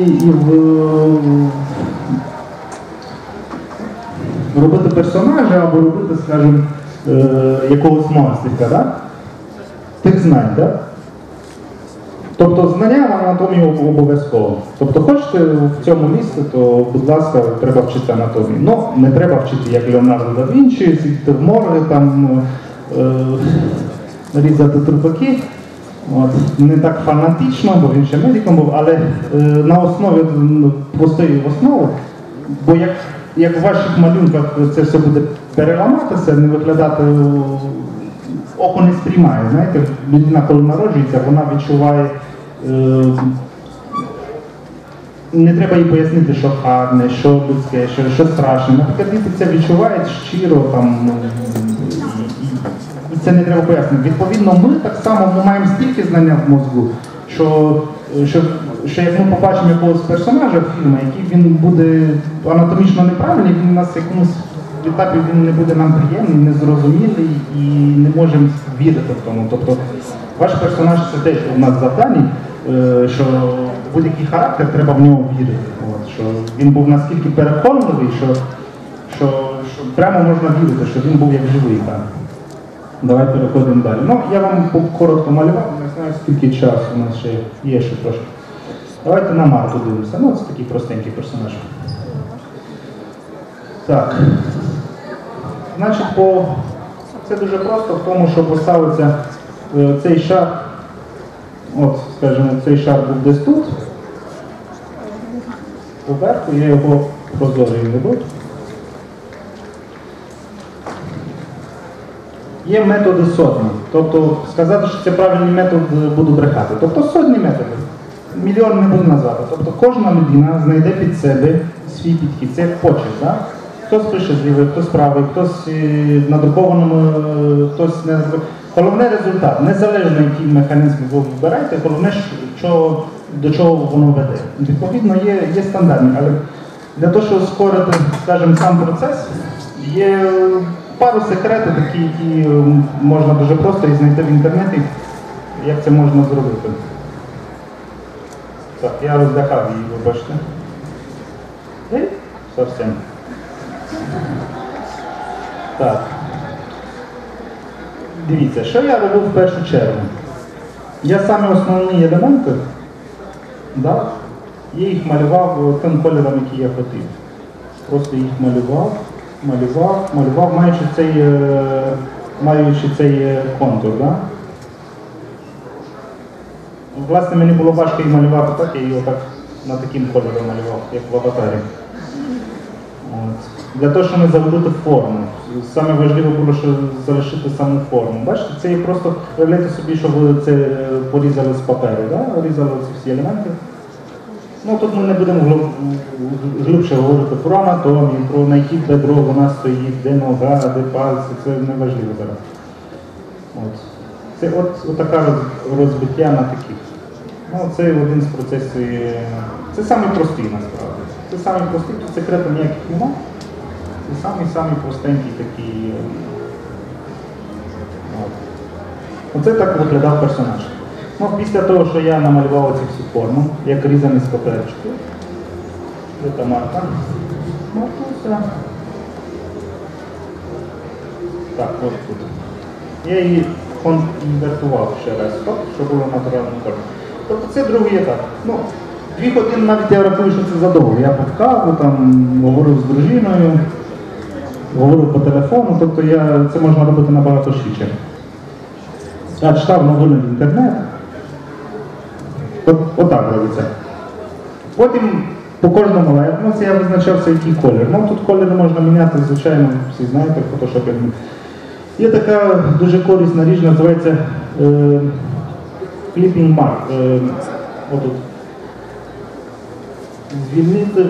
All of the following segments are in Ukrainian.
і робити персонажа або робити, скажімо, е, якогось монстрика, да? тих знань, да? Тобто знання в анатомії обов'язково. Тобто хочете в цьому місці, то, будь ласка, треба вчити анатомію. Ну, не треба вчити, як Леонардо да Вінчі, сидіти в морги, там е, різати трупаки. От. Не так фанатично, бо він ще медиком був, але е, на основі простої основи, бо як, як в ваших малюнках це все буде переламатися, не виглядати, е, око не сприймає. Знаєте, людина, коли народжується, вона відчуває. Е, не треба їй пояснити, що гарне, що людське, що, що страшне. Наприклад, діти це відчувають щиро там. Це не треба пояснити. Відповідно, ми так само ми маємо стільки знання в мозку, що, що, що як ми побачимо якогось персонажа фільму, який він буде анатомічно неправильний, він нас в якомусь етапі він не буде нам приємний, незрозумілий і не можемо вірити в тому. Тобто ваш персонаж це теж у нас завдання, е, що будь-який характер треба в нього вірити. От, що він був наскільки переконливий, що, що, що прямо можна вірити, що він був як живий. Так. Давай переходимо далі. Ну, я вам коротко малював, не знаю, скільки часу у нас ще є ще трошки. Давайте на Марту дивимося. Ну, це такий простенький персонаж. Так. Значить, по... це дуже просто в тому, що поставиться е, цей шар, от, скажімо, цей шар був десь тут. Поверху я його прозорий веду. Є методи сотні. Тобто сказати, що це правильний метод е, буду брехати. Тобто сотні методів. Мільйон не буду назвати. Тобто кожна людина знайде під себе свій підхід. Це як почерк. Да? Хтось пише злівий, хтось правий, хтось е, надрукованому, е, хтось не Головне результат. Незалежно який механізм ви вибираєте, головне, що, до чого воно веде. Відповідно, є, є стандартні, але для того, щоб ускорити, скажімо, сам процес, є пару секретів, які можна дуже просто і знайти в інтернеті, як це можна зробити. Так, я роздихав її, вибачте. Е, Зовсім. Так. Дивіться, що я робив в першу чергу? Я саме основні елементи, да, я їх малював тим кольором, який я хотів. Просто їх малював, малював, малював, маючи цей, е, маючи цей е, контур. Да? Власне, мені було важко її малювати так, я її отак на таким кольором малював, як в аватарі. Для того, щоб не забути форму. Саме важливо було, що залишити саму форму. Бачите, це є просто уявляйте собі, що ви це е, порізали з паперу, да? різали всі елементи. Ну тут ми не будемо глиб- глибше говорити про анатомію, про на якій бедро вона стоїть, де нога, де пальці, це не важливо зараз. От. Це от, от така розбиття на таких. Ну, це один з процесів. Це самий насправді. Це самий тут секрету ніяких нема. Це самий самий простенький такий. е, Оце так виглядав персонаж. Ну, після того, що я намалював ці всі форми, як різані з паперчики. Де та марка? Маркуся. Так, от тут. Я її конвертував ще раз, так, щоб було натуральним кольором. Тобто це другий етап. Ну, дві години навіть я рахую, що це задовго. Я пив каву, там, говорив з дружиною, говорив по телефону, тобто я, це можна робити набагато швидше. Я читав новини в інтернет. От, отак робиться. Потім по кожному лайтмосі я визначався, який колір. Ну тут кольори можна міняти, звичайно, всі знаєте, фотошопі. Є така дуже корисна річ, називається е, Clipping Mark. Е, отут. Звільнити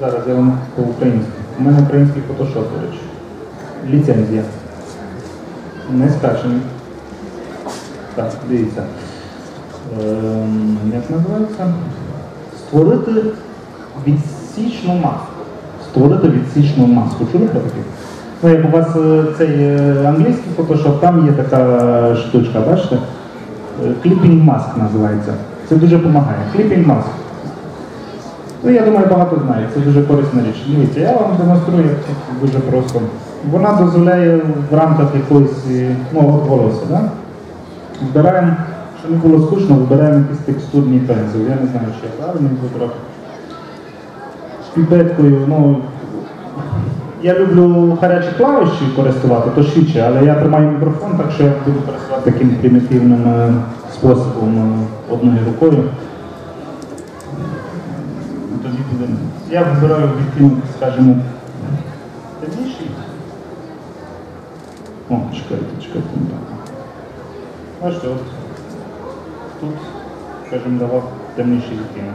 зараз я вам по-українськи. У мене український фотошоп, до речі. Ліцензія. Не скачений. Так, дивіться. Ем, як називається? Створити відсічну маску. Створити відсічну маску. Чули про таке? Ну, як у вас е, цей е, англійський фотошоп, там є така штучка, бачите? Е, Clipping mask називається. Це дуже допомагає. Clipping mask. Ну, я думаю, багато знають, це дуже корисна річ. Дивіться, я вам демонструю дуже просто. Вона дозволяє в рамках якоїсь, е, ну, от волосся, да? Збираємо, було скучно, вибираємо якийсь текстурний пензел. Я не знаю, чи я правильно буду трохи. Піпеткою, ну, я люблю гарячі клавіші користувати, то швидше, але я тримаю мікрофон, так що я буду користувати таким примітивним е, способом е, одною рукою. Тоді буде. Я вибираю відтінок, скажімо, темніший. О, чекайте, чекайте. не так. Бачите, от тут, скажімо, давав темніший відтінок.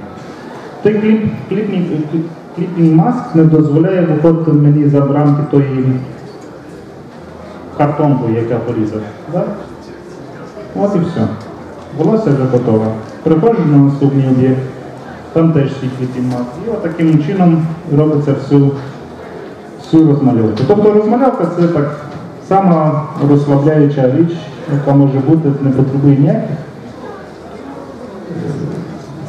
Той кліп, кліпнік, кліп- кліпінг маск не дозволяє виходити мені за рамки тої картонку, яка порізав. Да? От і все. Волосся вже готове. Приходжу на наступний об'єкт, там теж кліпінг маск. І от чином робиться всю, всю розмальовку. Тобто розмальовка це так сама розслабляюча річ, яка може бути, не потребує ніяких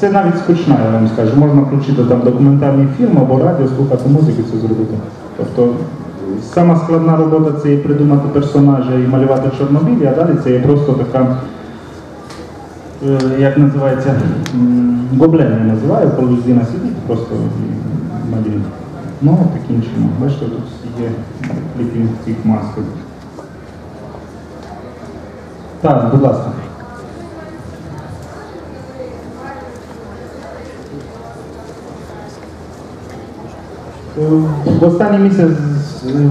це навіть скучна, я вам скажу. Можна включити там документальний фільм або радіо, слухати музику це зробити. Тобто сама складна робота це і придумати персонажа і малювати чорнобілі, а далі це є просто така, е, як називається, гоблен я називаю, коли людина сидить просто малює. Ну, таким чином. Бачите, тут є кліпінг цих масок. Так, будь ласка. В останній місяць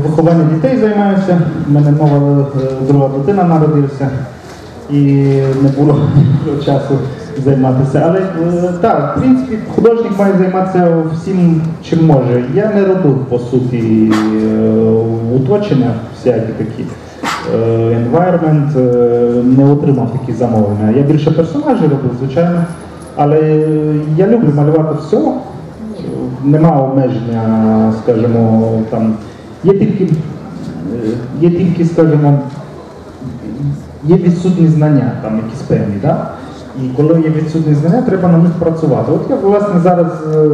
виховання дітей займаюся. У мене нова е, друга дитина народився і не було часу займатися. Але е, так, в принципі, художник має займатися всім, чим може. Я не робив по суті е, уточення всякі такі. е, Environment, е, не отримав такі замовлення. Я більше персонажів робив, звичайно. Але я люблю малювати все нема обмеження, скажімо, там є тільки, е, є тільки, скажімо, є відсутні знання, там якісь певні, да? і коли є відсутні знання, треба на них працювати. От я власне зараз е,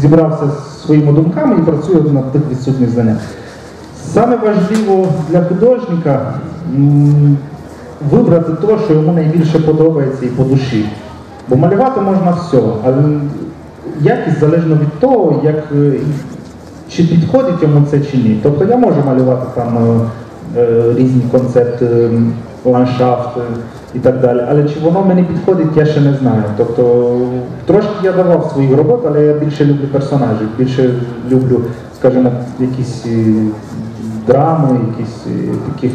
зібрався з своїми думками і працюю над тих відсутніх знаннях. Саме важливо для художника вибрати те, що йому найбільше подобається і по душі. Бо малювати можна все, але якість залежно від того, як, е, чи підходить йому це чи ні. Тобто я можу малювати там е, е, різні концепти, м, ландшафт е, і так далі, але чи воно мені підходить, я ще не знаю. Тобто трошки я давав свої роботи, але я більше люблю персонажів, більше люблю, скажімо, якісь драми, якісь таких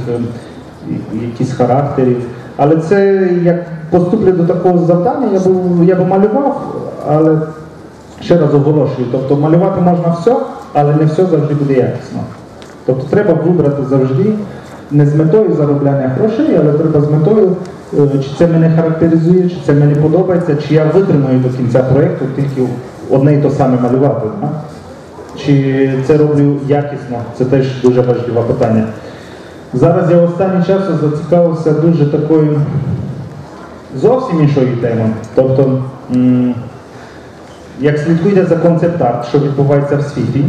якісь характерів. Але це як поступлю до такого завдання, я б, я б малював, але ще раз оголошую, тобто малювати можна все, але не все завжди буде якісно. Тобто треба вибрати завжди не з метою заробляння грошей, але треба з метою, е, чи це мене характеризує, чи це мені подобається, чи я витримаю до кінця проєкту тільки одне і те саме малювати. Да? Чи це роблю якісно, це теж дуже важливе питання. Зараз я останнім часом зацікавився дуже такою зовсім іншою темою. Тобто, як слідкуєте за концепт-арт, що відбувається в світі,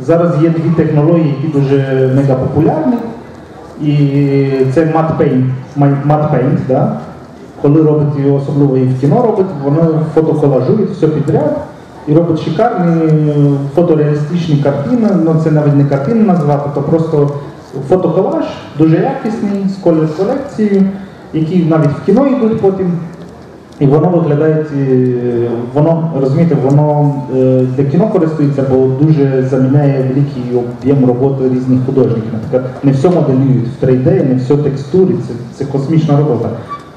зараз є дві технології, які дуже мега популярні. І це matte paint, matte paint, да? коли робить і особливо і в кіно робить, воно фотоколажує все підряд і робить шикарні фотореалістичні картини. Ну це навіть не картини назвати, то просто фотоколаж, дуже якісний, з колір колекцією, які навіть в кіно йдуть потім. І воно виглядає, е, воно розумієте, воно е, для кіно користується, бо дуже заміняє великий об'єм роботи різних художників. Наприклад, не все моделюють в 3D, не все текстурі, це, це космічна робота.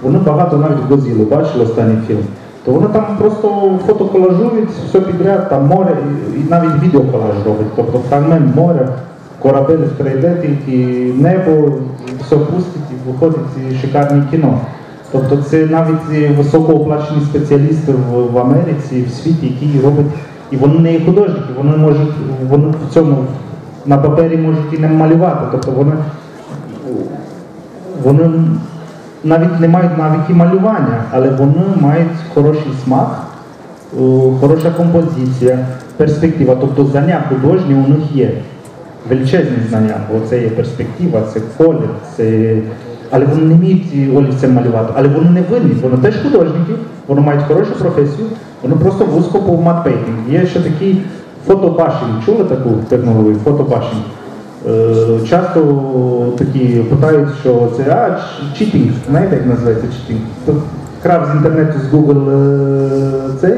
Вони багато навіть Годзіли, бачили останній фільм. То вони там просто фотоколажують все підряд, там море, і, навіть відеоколаж роблять. Тобто фрагмент моря, корабель в 3D, тільки небо, все пустить і виходить і шикарне кіно. Тобто це навіть е, високооплачені спеціалісти в, Америці, в світі, які роблять, і вони не є художники, вони можуть вони в цьому на папері можуть і не малювати. Тобто вони, вони навіть не мають навики малювання, але вони мають хороший смак е, хороша композиція, перспектива. Тобто знання художні у них є. Величезні знання, бо це є перспектива, це колір, це. Але вони не вміють ці олівцем малювати, але вони не винні, вони теж художники, вони мають хорошу професію, вони просто вузько по матпейкінг. Є ще такий фотобашінг. Чули таку технологію? Фотобашінг. Е, Часто такі питають, що це а, читінг, знаєте, як називається читінг? Крав з інтернету з Google е, цей,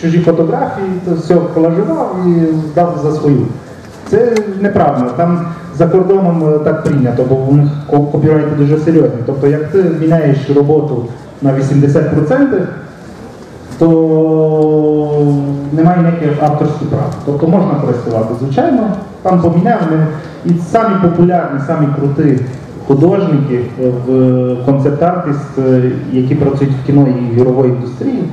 чужі фотографії, то все колажував і дав за свою. Це неправильно. Там за кордоном е, так прийнято, бо у них ко- копірайти дуже серйозні. Тобто, як ти міняєш роботу на 80%, то немає ніяких авторських прав. Тобто можна користувати, звичайно, там поміняли. І самі популярні, самі круті художники е, в концепт-артист, е, які працюють в кіно і в індустрії,